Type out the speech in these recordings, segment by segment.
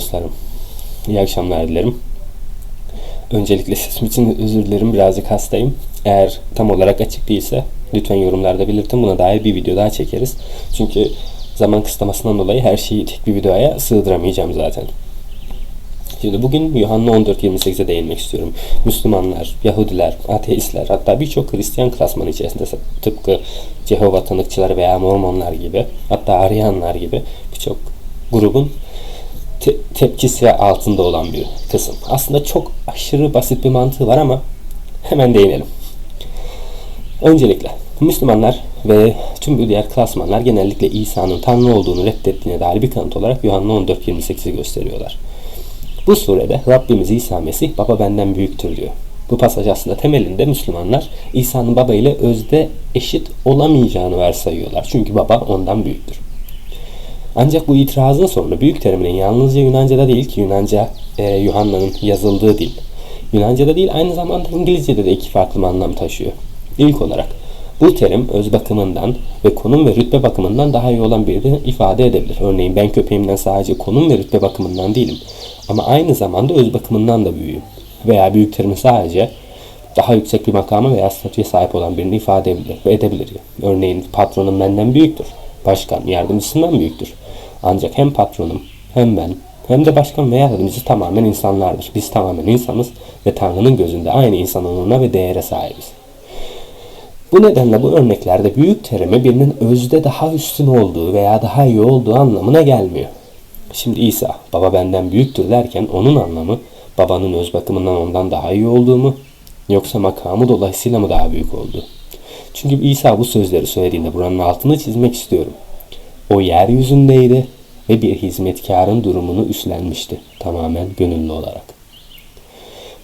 Dostlarım. İyi akşamlar dilerim. Öncelikle sesim için özür dilerim. Birazcık hastayım. Eğer tam olarak açık değilse lütfen yorumlarda belirtin. Buna dair bir video daha çekeriz. Çünkü zaman kısıtlamasından dolayı her şeyi tek bir videoya sığdıramayacağım zaten. Şimdi bugün Yuhanna 14.28'e değinmek istiyorum. Müslümanlar, Yahudiler, ateistler hatta birçok Hristiyan klasmanı içerisinde tıpkı Cehova tanıkçıları veya Mormonlar gibi hatta Aryanlar gibi birçok grubun te- tepkisi altında olan bir kısım. Aslında çok aşırı basit bir mantığı var ama hemen değinelim. Öncelikle Müslümanlar ve tüm diğer klasmanlar genellikle İsa'nın Tanrı olduğunu reddettiğine dair bir kanıt olarak Yuhanna 14.28'i gösteriyorlar. Bu surede Rabbimiz İsa Mesih baba benden büyüktür diyor. Bu pasaj aslında temelinde Müslümanlar İsa'nın baba ile özde eşit olamayacağını varsayıyorlar. Çünkü baba ondan büyüktür. Ancak bu itirazın sonra büyük teriminin yalnızca Yunanca'da değil ki Yunanca e, Yuhanna'nın yazıldığı dil. Yunanca'da değil aynı zamanda İngilizce'de de iki farklı anlam taşıyor. İlk olarak bu terim öz bakımından ve konum ve rütbe bakımından daha iyi olan birini ifade edebilir. Örneğin ben köpeğimden sadece konum ve rütbe bakımından değilim. Ama aynı zamanda öz bakımından da büyüğüm. Veya büyük terimi sadece daha yüksek bir makama veya statüye sahip olan birini ifade edebilir ve edebilir. Örneğin patronum benden büyüktür. Başkan yardımcısından büyüktür. Ancak hem patronum hem ben hem de başkan veya yardımcısı tamamen insanlardır. Biz tamamen insanız ve Tanrı'nın gözünde aynı insan onuruna ve değere sahibiz. Bu nedenle bu örneklerde büyük terimi birinin özde daha üstün olduğu veya daha iyi olduğu anlamına gelmiyor. Şimdi İsa baba benden büyüktür derken onun anlamı babanın öz bakımından ondan daha iyi olduğu mu yoksa makamı dolayısıyla mı daha büyük oldu? Çünkü İsa bu sözleri söylediğinde buranın altını çizmek istiyorum. O yeryüzündeydi ve bir hizmetkarın durumunu üstlenmişti tamamen gönüllü olarak.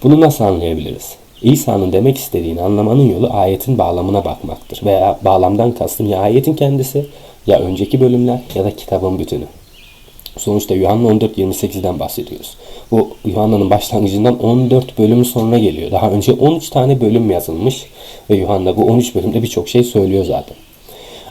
Bunu nasıl anlayabiliriz? İsa'nın demek istediğini anlamanın yolu ayetin bağlamına bakmaktır. Veya bağlamdan kastım ya ayetin kendisi ya önceki bölümler ya da kitabın bütünü. Sonuçta Yuhanna 14.28'den bahsediyoruz. Bu Yuhanna'nın başlangıcından 14 bölüm sonra geliyor. Daha önce 13 tane bölüm yazılmış ve Yuhanna bu 13 bölümde birçok şey söylüyor zaten.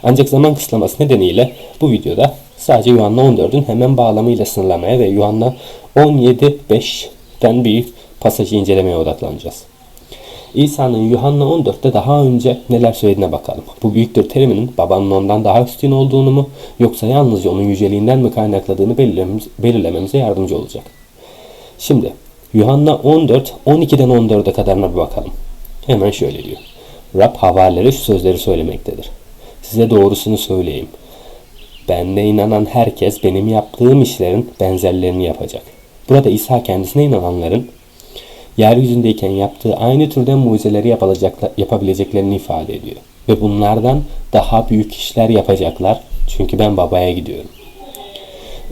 Ancak zaman kısıtlaması nedeniyle bu videoda sadece Yuhanna 14'ün hemen bağlamıyla sınırlamaya ve Yuhanna 17.5'ten bir pasajı incelemeye odaklanacağız. İsa'nın Yuhanna 14'te daha önce neler söylediğine bakalım. Bu büyüktür teriminin babanın ondan daha üstün olduğunu mu yoksa yalnızca onun yüceliğinden mi kaynakladığını belirlememize yardımcı olacak. Şimdi Yuhanna 14, 12'den 14'e kadarına bir bakalım. Hemen şöyle diyor. Rab havalilere şu sözleri söylemektedir. Size doğrusunu söyleyeyim. Bende inanan herkes benim yaptığım işlerin benzerlerini yapacak. Burada İsa kendisine inananların yeryüzündeyken yaptığı aynı türden mucizeleri yapabileceklerini ifade ediyor. Ve bunlardan daha büyük işler yapacaklar çünkü ben babaya gidiyorum.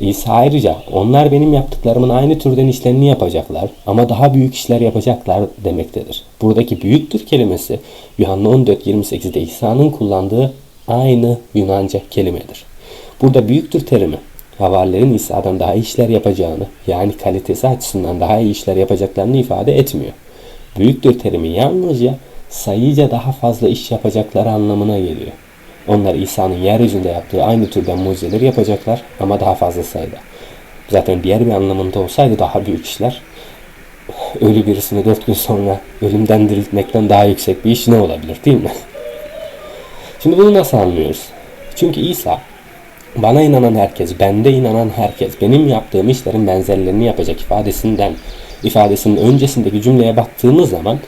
İsa ayrıca onlar benim yaptıklarımın aynı türden işlerini yapacaklar ama daha büyük işler yapacaklar demektedir. Buradaki büyüktür kelimesi Yuhanna 14.28'de İsa'nın kullandığı aynı Yunanca kelimedir. Burada büyüktür terimi havarilerin İsa'dan daha iyi işler yapacağını yani kalitesi açısından daha iyi işler yapacaklarını ifade etmiyor. Büyüktür terimi yalnızca sayıca daha fazla iş yapacakları anlamına geliyor. Onlar İsa'nın yeryüzünde yaptığı aynı türden mucizeleri yapacaklar ama daha fazla sayıda. Zaten diğer bir anlamında olsaydı daha büyük işler ölü birisini dört gün sonra ölümden diriltmekten daha yüksek bir iş ne olabilir değil mi? Şimdi bunu nasıl anlıyoruz? Çünkü İsa bana inanan herkes, bende inanan herkes, benim yaptığım işlerin benzerlerini yapacak ifadesinden, ifadesinin öncesindeki cümleye baktığımız zaman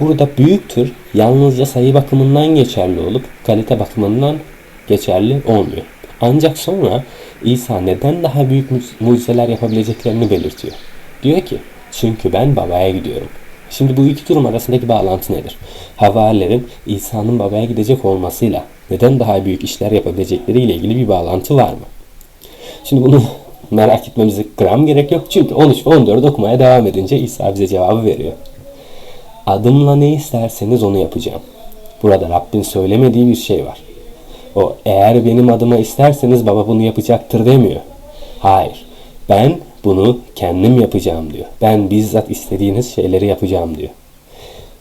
burada büyüktür yalnızca sayı bakımından geçerli olup kalite bakımından geçerli olmuyor. Ancak sonra İsa neden daha büyük mucizeler yapabileceklerini belirtiyor. Diyor ki çünkü ben babaya gidiyorum. Şimdi bu iki durum arasındaki bağlantı nedir? Havarilerin İsa'nın babaya gidecek olmasıyla neden daha büyük işler yapabilecekleri ile ilgili bir bağlantı var mı? Şimdi bunu merak etmemize gram gerek yok. Çünkü 13 ve 14 okumaya devam edince İsa bize cevabı veriyor. Adımla ne isterseniz onu yapacağım. Burada Rabbin söylemediği bir şey var. O eğer benim adıma isterseniz baba bunu yapacaktır demiyor. Hayır. Ben bunu kendim yapacağım diyor. Ben bizzat istediğiniz şeyleri yapacağım diyor.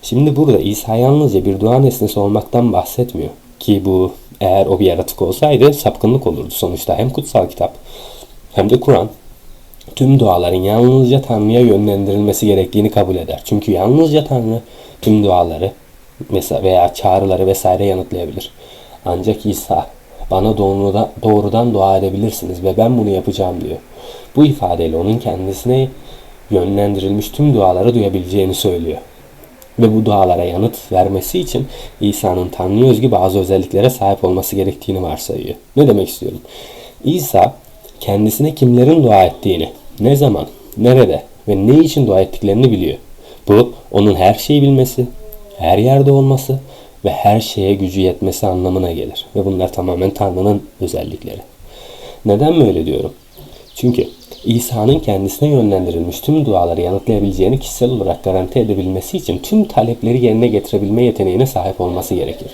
Şimdi burada İsa yalnızca bir dua nesnesi olmaktan bahsetmiyor. Ki bu eğer o bir yaratık olsaydı sapkınlık olurdu sonuçta. Hem kutsal kitap hem de Kur'an tüm duaların yalnızca Tanrı'ya yönlendirilmesi gerektiğini kabul eder. Çünkü yalnızca Tanrı tüm duaları mesela veya çağrıları vesaire yanıtlayabilir. Ancak İsa bana doğrudan, dua edebilirsiniz ve ben bunu yapacağım diyor. Bu ifadeyle onun kendisine yönlendirilmiş tüm duaları duyabileceğini söylüyor. Ve bu dualara yanıt vermesi için İsa'nın Tanrı'ya özgü bazı özelliklere sahip olması gerektiğini varsayıyor. Ne demek istiyorum? İsa kendisine kimlerin dua ettiğini, ne zaman, nerede ve ne için dua ettiklerini biliyor. Bu onun her şeyi bilmesi, her yerde olması ve her şeye gücü yetmesi anlamına gelir. Ve bunlar tamamen Tanrı'nın özellikleri. Neden böyle diyorum? Çünkü İsa'nın kendisine yönlendirilmiş tüm duaları yanıtlayabileceğini kişisel olarak garanti edebilmesi için tüm talepleri yerine getirebilme yeteneğine sahip olması gerekir.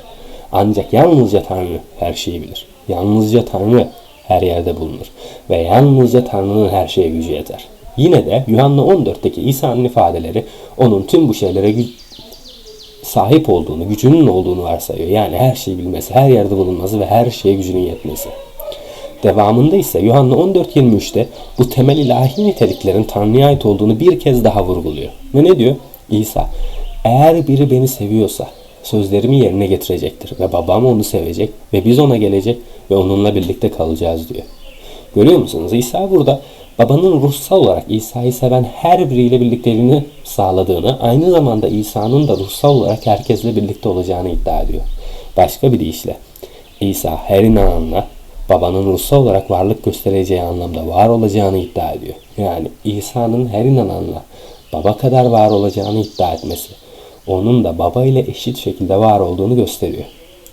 Ancak yalnızca Tanrı her şeyi bilir. Yalnızca Tanrı her yerde bulunur. Ve yalnızca Tanrı'nın her şeye gücü yeter. Yine de Yuhanna 14'teki İsa'nın ifadeleri onun tüm bu şeylere gü- sahip olduğunu, gücünün olduğunu varsayıyor. Yani her şeyi bilmesi, her yerde bulunması ve her şeye gücünün yetmesi. Devamında ise Yuhanna 14.23'te bu temel ilahi niteliklerin Tanrı'ya ait olduğunu bir kez daha vurguluyor. Ve ne diyor? İsa, eğer biri beni seviyorsa sözlerimi yerine getirecektir ve babam onu sevecek ve biz ona gelecek ve onunla birlikte kalacağız diyor. Görüyor musunuz? İsa burada babanın ruhsal olarak İsa'yı seven her biriyle birlikteliğini sağladığını, aynı zamanda İsa'nın da ruhsal olarak herkesle birlikte olacağını iddia ediyor. Başka bir deyişle İsa her inananla babanın ruhsal olarak varlık göstereceği anlamda var olacağını iddia ediyor. Yani İsa'nın her inananla baba kadar var olacağını iddia etmesi, onun da baba ile eşit şekilde var olduğunu gösteriyor.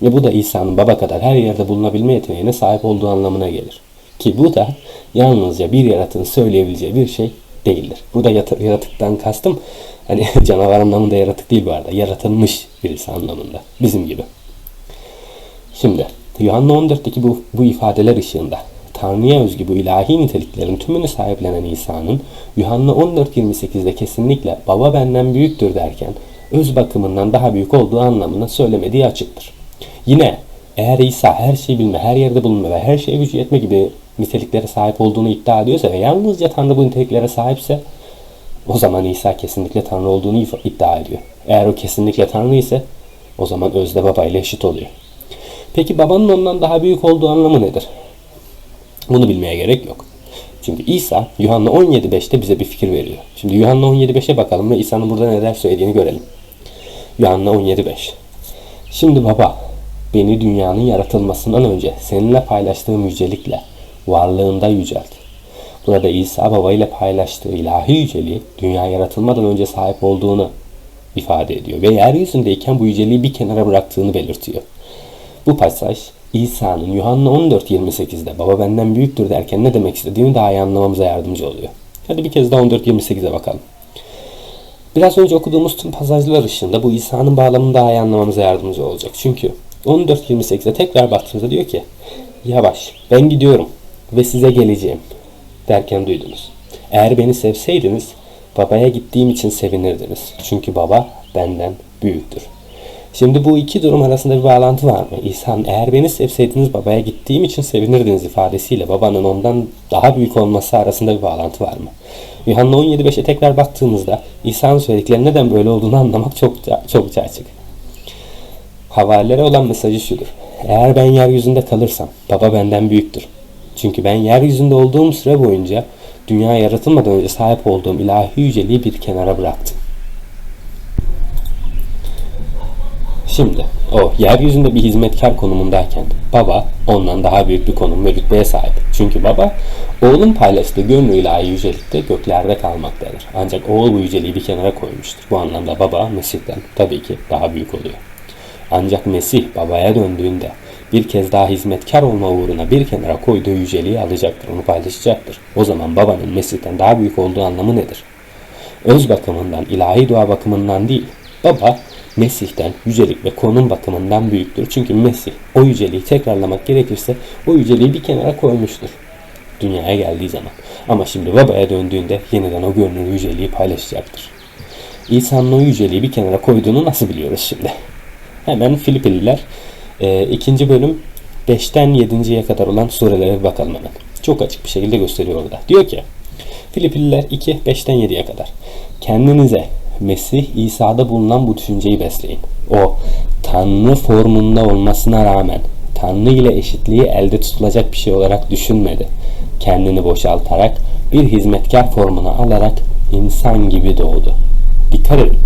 Ve bu da İsa'nın baba kadar her yerde bulunabilme yeteneğine sahip olduğu anlamına gelir. Ki bu da yalnızca bir yaratığın söyleyebileceği bir şey değildir. Burada yaratıktan kastım hani canavar anlamında yaratık değil bu arada. Yaratılmış birisi anlamında. Bizim gibi. Şimdi Yuhanna 14'teki bu, bu ifadeler ışığında Tanrı'ya özgü bu ilahi niteliklerin tümünü sahiplenen İsa'nın Yuhanna 14.28'de kesinlikle baba benden büyüktür derken öz bakımından daha büyük olduğu anlamında söylemediği açıktır. Yine eğer İsa her şeyi bilme, her yerde bulunma ve her şeye gücü yetme gibi niteliklere sahip olduğunu iddia ediyorsa ve yalnızca Tanrı bu niteliklere sahipse o zaman İsa kesinlikle Tanrı olduğunu iddia ediyor. Eğer o kesinlikle Tanrı ise o zaman özde babayla eşit oluyor. Peki babanın ondan daha büyük olduğu anlamı nedir? Bunu bilmeye gerek yok. Çünkü İsa Yuhanna 17.5'te bize bir fikir veriyor. Şimdi Yuhanna 17.5'e bakalım ve İsa'nın burada neler söylediğini görelim. Yuhanna 17.5 Şimdi baba beni dünyanın yaratılmasından önce seninle paylaştığım yücelikle varlığında yücelt. Burada İsa baba ile paylaştığı ilahi yüceliği dünya yaratılmadan önce sahip olduğunu ifade ediyor. Ve yeryüzündeyken bu yüceliği bir kenara bıraktığını belirtiyor. Bu pasaj İsa'nın Yuhanna 14.28'de baba benden büyüktür derken ne demek istediğini daha iyi anlamamıza yardımcı oluyor. Hadi bir kez daha 14.28'e bakalım. Biraz önce okuduğumuz tüm pasajlar ışığında bu İsa'nın bağlamını daha iyi anlamamıza yardımcı olacak. Çünkü 14.28'de tekrar baktığımızda diyor ki Yavaş ben gidiyorum ve size geleceğim derken duydunuz. Eğer beni sevseydiniz babaya gittiğim için sevinirdiniz. Çünkü baba benden büyüktür. Şimdi bu iki durum arasında bir bağlantı var mı? İhsan eğer beni sevseydiniz babaya gittiğim için sevinirdiniz ifadesiyle babanın ondan daha büyük olması arasında bir bağlantı var mı? Yuhanna 17.5'e tekrar baktığımızda İsa'nın söylediklerinin neden böyle olduğunu anlamak çok çokça açık. Havalilere olan mesajı şudur. Eğer ben yeryüzünde kalırsam baba benden büyüktür. Çünkü ben yeryüzünde olduğum süre boyunca dünya yaratılmadan önce sahip olduğum ilahi yüceliği bir kenara bıraktım. Şimdi o yeryüzünde bir hizmetkar konumundayken baba ondan daha büyük bir konum ve rütbeye sahip. Çünkü baba oğlun paylaştığı gönlü ilahi yücelikte göklerde kalmaktadır. Ancak oğul bu yüceliği bir kenara koymuştur. Bu anlamda baba Mesih'ten tabii ki daha büyük oluyor. Ancak Mesih babaya döndüğünde bir kez daha hizmetkar olma uğruna bir kenara koyduğu yüceliği alacaktır, onu paylaşacaktır. O zaman babanın Mesih'ten daha büyük olduğu anlamı nedir? Öz bakımından, ilahi dua bakımından değil, baba Mesih'ten yücelik ve konum bakımından büyüktür. Çünkü Mesih o yüceliği tekrarlamak gerekirse o yüceliği bir kenara koymuştur. Dünyaya geldiği zaman. Ama şimdi babaya döndüğünde yeniden o görünür yüceliği paylaşacaktır. İsa'nın o yüceliği bir kenara koyduğunu nasıl biliyoruz şimdi? Hemen Filipililer e, ikinci bölüm 5'ten 7.ye kadar olan surelere bir bakalım hemen. Çok açık bir şekilde gösteriyor orada. Diyor ki Filipliler 2, 5'ten 7'ye kadar. Kendinize Mesih İsa'da bulunan bu düşünceyi besleyin. O Tanrı formunda olmasına rağmen Tanrı ile eşitliği elde tutulacak bir şey olarak düşünmedi. Kendini boşaltarak bir hizmetkar formuna alarak insan gibi doğdu. Dikkat edin.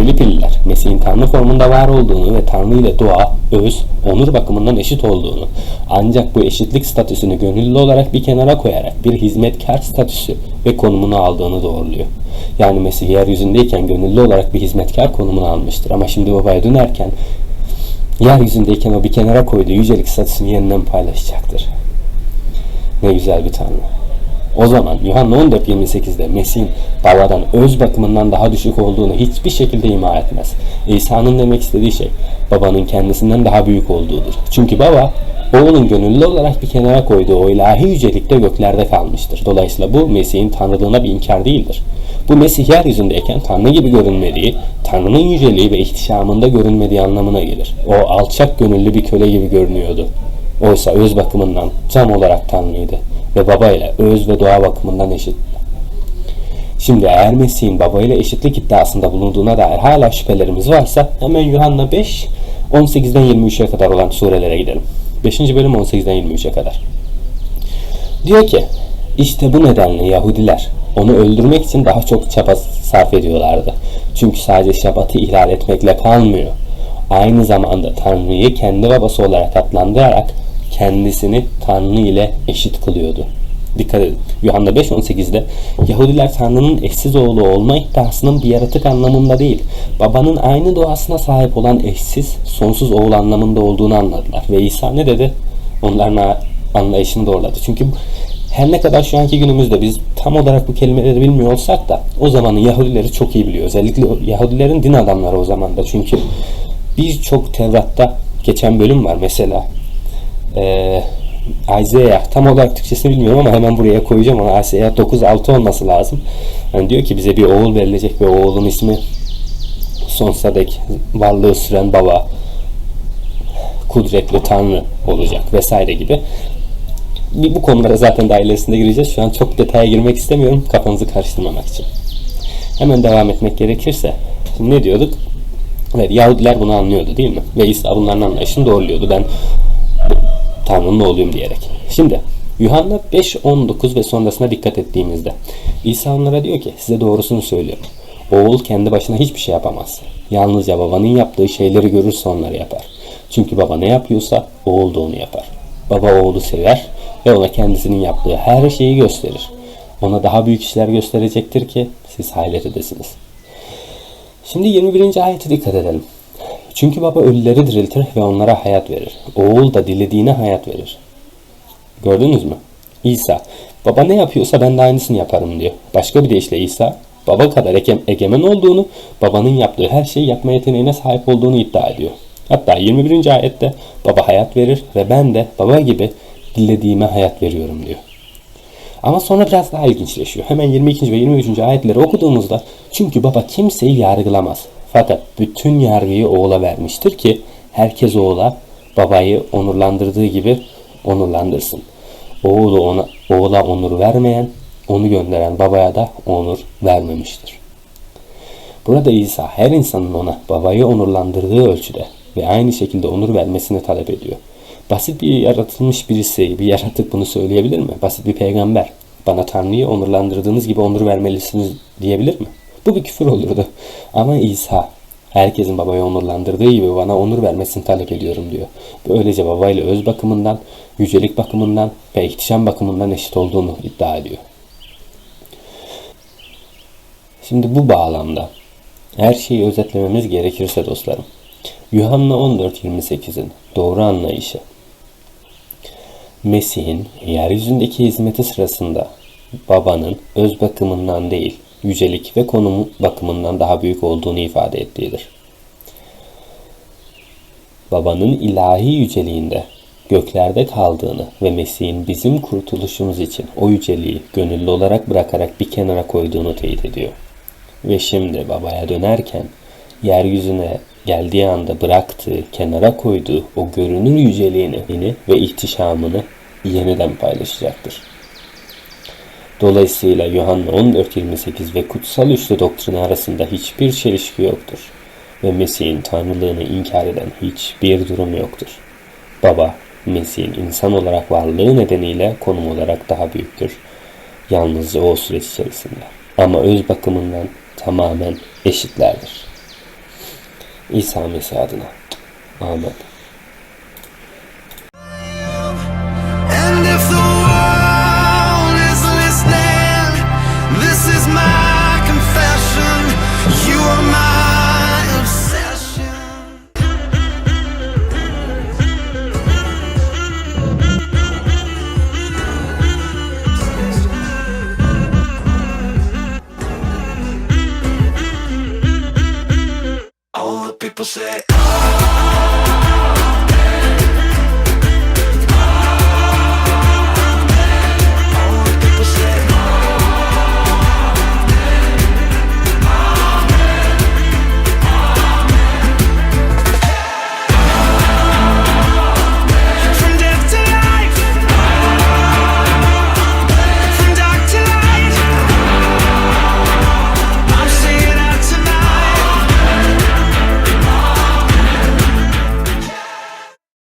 Filipililer Mesih'in Tanrı formunda var olduğunu ve Tanrı ile doğa, öz, onur bakımından eşit olduğunu ancak bu eşitlik statüsünü gönüllü olarak bir kenara koyarak bir hizmetkar statüsü ve konumunu aldığını doğruluyor. Yani Mesih yeryüzündeyken gönüllü olarak bir hizmetkar konumunu almıştır ama şimdi babaya dönerken yeryüzündeyken o bir kenara koyduğu yücelik statüsünü yeniden paylaşacaktır. Ne güzel bir Tanrı. O zaman Yuhanna 14.28'de Mesih'in babadan öz bakımından daha düşük olduğunu hiçbir şekilde ima etmez. İsa'nın demek istediği şey babanın kendisinden daha büyük olduğudur. Çünkü baba oğlun gönüllü olarak bir kenara koyduğu o ilahi yücelikte göklerde kalmıştır. Dolayısıyla bu Mesih'in tanrılığına bir inkar değildir. Bu Mesih yeryüzündeyken Tanrı gibi görünmediği, Tanrı'nın yüceliği ve ihtişamında görünmediği anlamına gelir. O alçak gönüllü bir köle gibi görünüyordu. Oysa öz bakımından tam olarak Tanrıydı ve baba ile öz ve doğa bakımından eşit. Şimdi eğer Mesih'in baba ile eşitlik iddiasında bulunduğuna dair hala şüphelerimiz varsa hemen Yuhanna 5 18'den 23'e kadar olan surelere gidelim. 5. bölüm 18'den 23'e kadar. Diyor ki işte bu nedenle Yahudiler onu öldürmek için daha çok çaba sarf ediyorlardı. Çünkü sadece şabatı ihlal etmekle kalmıyor. Aynı zamanda Tanrı'yı kendi babası olarak adlandırarak kendisini Tanrı ile eşit kılıyordu. Dikkat edin. Yuhanna 5.18'de Yahudiler Tanrı'nın eşsiz oğlu olma iddiasının bir yaratık anlamında değil, babanın aynı doğasına sahip olan eşsiz, sonsuz oğul anlamında olduğunu anladılar. Ve İsa ne dedi? Onların anlayışını doğruladı. Çünkü her ne kadar şu anki günümüzde biz tam olarak bu kelimeleri bilmiyor olsak da o zamanın Yahudileri çok iyi biliyor. Özellikle Yahudilerin din adamları o zaman da. Çünkü birçok Tevrat'ta geçen bölüm var. Mesela e, Isaiah tam olarak Türkçesini bilmiyorum ama hemen buraya koyacağım ona Isaiah 9.6 olması lazım. Yani diyor ki bize bir oğul verilecek ve oğlun ismi sonsuza dek varlığı süren baba kudretli tanrı olacak vesaire gibi. Bu konulara zaten daha ilerisinde gireceğiz. Şu an çok detaya girmek istemiyorum kafanızı karıştırmamak için. Hemen devam etmek gerekirse. Şimdi ne diyorduk? Evet Yahudiler bunu anlıyordu değil mi? Ve İsa bunların anlayışını doğruluyordu. Ben Tanrı'nın oğluyum diyerek. Şimdi Yuhanna 5, 19 ve sonrasına dikkat ettiğimizde İsa onlara diyor ki size doğrusunu söylüyorum. Oğul kendi başına hiçbir şey yapamaz. Yalnızca babanın yaptığı şeyleri görürse onları yapar. Çünkü baba ne yapıyorsa oğul da onu yapar. Baba oğlu sever ve ona kendisinin yaptığı her şeyi gösterir. Ona daha büyük işler gösterecektir ki siz hayret edesiniz. Şimdi 21. ayete dikkat edelim. Çünkü baba ölüleri diriltir ve onlara hayat verir. Oğul da dilediğine hayat verir. Gördünüz mü? İsa, baba ne yapıyorsa ben de aynısını yaparım diyor. Başka bir deyişle İsa, baba kadar egemen olduğunu, babanın yaptığı her şeyi yapma yeteneğine sahip olduğunu iddia ediyor. Hatta 21. ayette baba hayat verir ve ben de baba gibi dilediğime hayat veriyorum diyor. Ama sonra biraz daha ilginçleşiyor. Hemen 22. ve 23. ayetleri okuduğumuzda çünkü baba kimseyi yargılamaz. Fakat bütün yargıyı oğula vermiştir ki herkes oğula babayı onurlandırdığı gibi onurlandırsın. Oğlu ona, oğula onur vermeyen, onu gönderen babaya da onur vermemiştir. Burada İsa her insanın ona babayı onurlandırdığı ölçüde ve aynı şekilde onur vermesini talep ediyor. Basit bir yaratılmış birisi, bir yaratık bunu söyleyebilir mi? Basit bir peygamber. Bana Tanrı'yı onurlandırdığınız gibi onur vermelisiniz diyebilir mi? Bu bir küfür olurdu. Ama İsa herkesin babayı onurlandırdığı gibi bana onur vermesini talep ediyorum diyor. Böylece babayla öz bakımından, yücelik bakımından ve ihtişam bakımından eşit olduğunu iddia ediyor. Şimdi bu bağlamda her şeyi özetlememiz gerekirse dostlarım. Yuhanna 14.28'in doğru anlayışı Mesih'in yeryüzündeki hizmeti sırasında babanın öz bakımından değil, yücelik ve konumu bakımından daha büyük olduğunu ifade ettiğidir. Babanın ilahi yüceliğinde göklerde kaldığını ve Mesih'in bizim kurtuluşumuz için o yüceliği gönüllü olarak bırakarak bir kenara koyduğunu teyit ediyor. Ve şimdi babaya dönerken yeryüzüne geldiği anda bıraktığı, kenara koyduğu o görünür yüceliğini ve ihtişamını yeniden paylaşacaktır. Dolayısıyla Yuhanna 14.28 ve kutsal üçlü doktrini arasında hiçbir çelişki yoktur. Ve Mesih'in tanrılığını inkar eden hiçbir durum yoktur. Baba, Mesih'in insan olarak varlığı nedeniyle konum olarak daha büyüktür. Yalnızca o süreç içerisinde. Ama öz bakımından tamamen eşitlerdir. İsa Mesih adına. Amin.